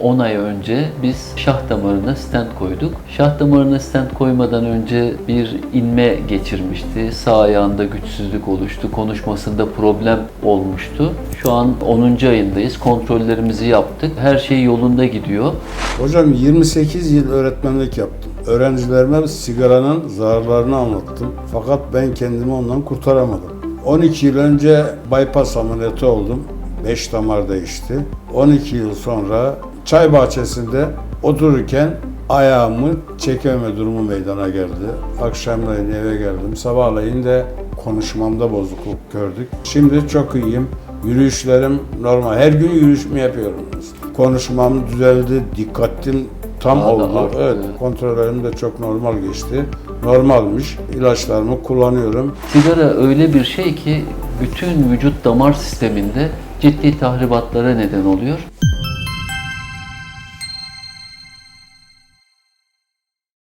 10 ay önce biz şah damarına stent koyduk. Şah damarına stent koymadan önce bir inme geçirmişti. Sağ ayağında güçsüzlük oluştu. Konuşmasında problem olmuştu. Şu an 10. ayındayız. Kontrollerimizi yaptık. Her şey yolunda gidiyor. Hocam 28 yıl öğretmenlik yaptım. Öğrencilerime sigaranın zararlarını anlattım. Fakat ben kendimi ondan kurtaramadım. 12 yıl önce bypass ameliyatı oldum. 5 damar değişti. 12 yıl sonra çay bahçesinde otururken ayağımı çekememe durumu meydana geldi. Akşamleyin eve geldim. Sabahleyin de konuşmamda bozukluk gördük. Şimdi çok iyiyim. Yürüyüşlerim normal. Her gün yürüyüş mü yapıyorum? Konuşmam düzeldi. Dikkatim tam Daha da oldu. arttı. Evet. Kontrollerim de çok normal geçti. Normalmiş. İlaçlarımı kullanıyorum. Sigara öyle bir şey ki bütün vücut damar sisteminde ciddi tahribatlara neden oluyor.